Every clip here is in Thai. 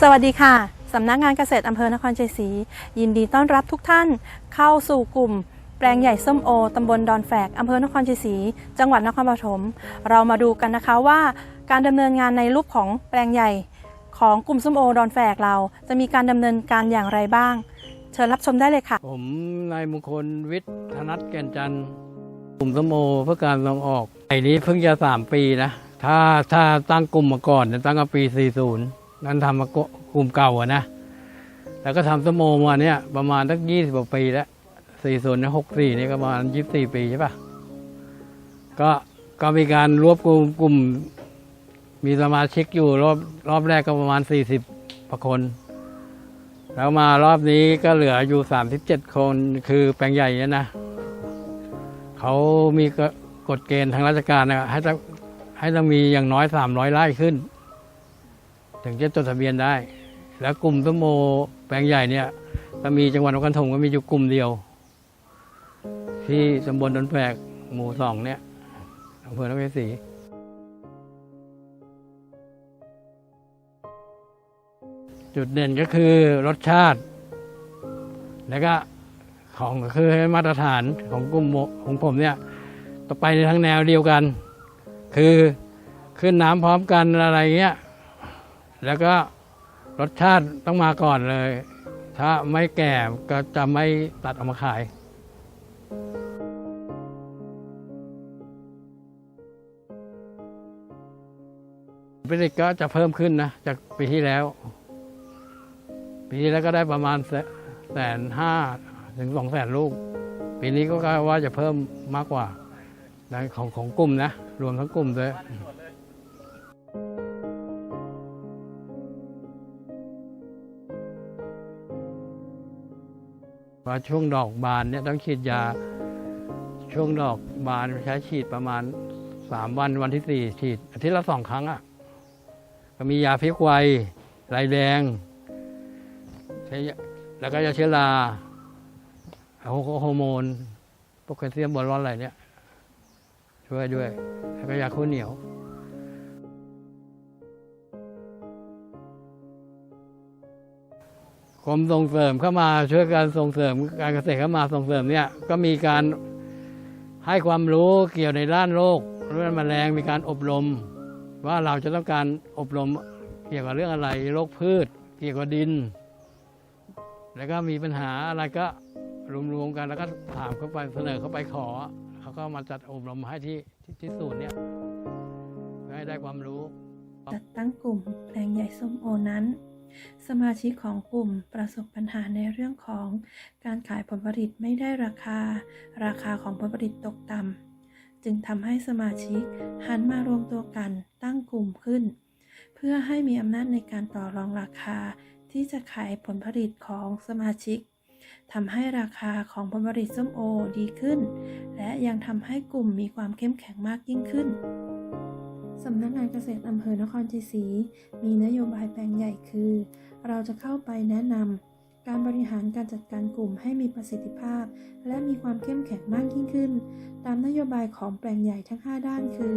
สวัสดีค่ะ สำนักงานเกษตรอำเภอนครชัยศรียินดีต้อนรับทุกท่านเข้าสู่กลุ่ม แปลงใหญ่ส้มโอตำบลดอนแฝกอำเภอนครชัยศรีจังหวัดนครปฐมเรามาดูกันนะคะว่าการดำเนินงานในรูปของแปลงใหญ่ของกลุ่มส้มโอดอนแฝกเรา จะมีการดำเนินการอย่างไรบ้าง เชิญรับชมได้เลยค่ะ ผมนายมงคลวิทย์ธนัทแก่นจันทร์กลุ่มสมโอเพื่อการส่งออกไอ้นี้เพิ่งจะสามปีนะถ้าถ้าตั้งกลุ่มมาก่อนเนี่ยตั้งแต่ปี 40 นั้นทำมากลุ่มเก่าอะนะ แล้วก็ทำสมโอมาเนี่ยประมาณตั้ง20กว่าปีแล้ว40นะ64นี่ก็ประมาณ24ปีใช่ปะก็ก็มีการรวบกลุ่มกลุ่ม มีสมาชิกอยู่รอบรอบแรกก็ประมาณ40กว่าคน แล้วมารอบนี้ก็เหลืออยู่37คนคือแปลงใหญ่เนี่ยนะเขามีกฎเกณฑ์ทางราชการนะให้ต้องให้ต้องมีอย่างน้อย300ไร่ขึ้น ถึงจะจดทะเบียนได้ แล้วกลุ่มต้นโมแปลงใหญ่เนี่ยก็มีจังหวัดนครปฐมก็มีอยู่กลุ่มเดียว ที่ตำบลดอนแฝกหมู่สองเนี่ยอำเภอนครศรีจุดเด่นก็คือรสชาติ แล้วก็ของก็คือให้มาตรฐานของกลุ่มของผมเนี่ยต่อไปในทั้งแนวเดียวกัน คือขึ้นน้ำพร้อมกันอะไรเงี้ย แล้วก็รสชาติต้องมาก่อนเลย ถ้าไม่แก่ก็จะไม่ตัดออกมาขาย ผลิตก็จะเพิ่มขึ้นนะ จากปีที่แล้ว ปีที่แล้วก็ได้ประมาณแสนห้าถึงสองแสนลูก ปีนี้ก็คาดว่าจะเพิ่มมากกว่าในของของกลุ่มนะ รวมทั้งกลุ่มด้วย ว่าช่วงดอกบานเนี่ยต้องฉีดยา ช่วงดอกบานใช้ฉีดประมาณสามวันวันที่สี่ฉีดอาทิตย์ละสองครั้งอะก็มียาพิษไวลายแดงใช้แล้วก็ยาเชื้อราฮอร์โมนโปรแคลเซียมบอลลอนอะไรเนี่ยช่วยด้วย แล้วก็ยาคู่เหนียว กรมส่งเสริมเข้ามาช่วยการส่งเสริมการเกษตรเข้ามาส่งเสริมเนี่ยก็มีการให้ความรู้เกี่ยวในด้านโรคเรื่องแมลงมีการอบรม ว่าเราจะต้องการอบรมเกี่ยวกับเรื่องอะไรโรคพืช เกี่ยวกับดิน แล้วก็มีปัญหาอะไรก็รวมๆกันแล้วก็ถามเข้าไปเสนอเข้าไปขอเขาก็มาจัดอบรมให้ที่ที่ศูนย์เนี่ยให้ได้ความรู้จัดตั้งกลุ่มแปลงใหญ่ส้มโอนั้น สมาชิกของกลุ่มประสบปัญหาในเรื่องของการขายผลผลิตไม่ได้ราคา ราคาของผลผลิตตกต่ำจึงทำให้สมาชิกหันมารวมตัวกันตั้งกลุ่มขึ้น เพื่อให้มีอำนาจในการต่อรองราคาที่จะขายผลผลิตของสมาชิกทำให้ราคาของผลผลิตส้มโอดีขึ้น และยังทำให้กลุ่มมีความเข้มแข็งมากยิ่งขึ้น สำนักงานเกษตรอำเภอนครชัยศรีมีนโยบายแปลงใหญ่คือ เราจะเข้าไปแนะนำการบริหารการจัดการกลุ่มให้มีประสิทธิภาพ และมีความเข้มแข็งมากยิ่งขึ้น ตามนโยบายของแปลงใหญ่ทั้ง 5 ด้านคือ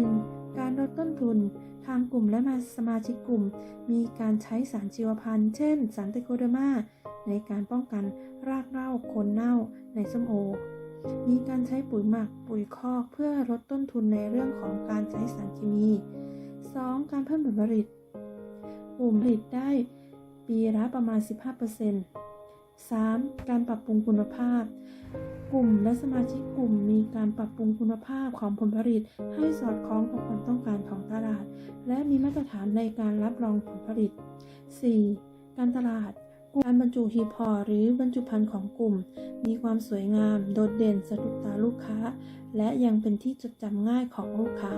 1. การลดต้นทุน ทางกลุ่มและมาสมาชิกกลุ่ม มีการใช้สารชีวพันธุ์ เช่น สารไตรโคเดอร์มาในการป้องกันรากเน่าโคนเน่าในส้มโอ มีการใช้ปุ๋ยหมักปุ๋ยคอกเพื่อลดต้นทุนในเรื่องของการใช้สารเคมี 2. การเพิ่มผลผลิตกลุ่มผลิตได้ปีละประมาณ 15% 3. การปรับปรุงคุณภาพ กลุ่มและสมาชิกกลุ่มมีการปรับปรุงคุณภาพของผลผลิต ให้สอดคล้องกับความต้องการของตลาด และมีมาตรฐานในการรับรองผลผลิต 4. การตลาด การบรรจุหีบห่อหรือบรรจุภัณฑ์ของกลุ่ม มีความสวยงาม โดดเด่นสะดุดตาลูกค้า และยังเป็นที่จดจำง่ายของลูกค้า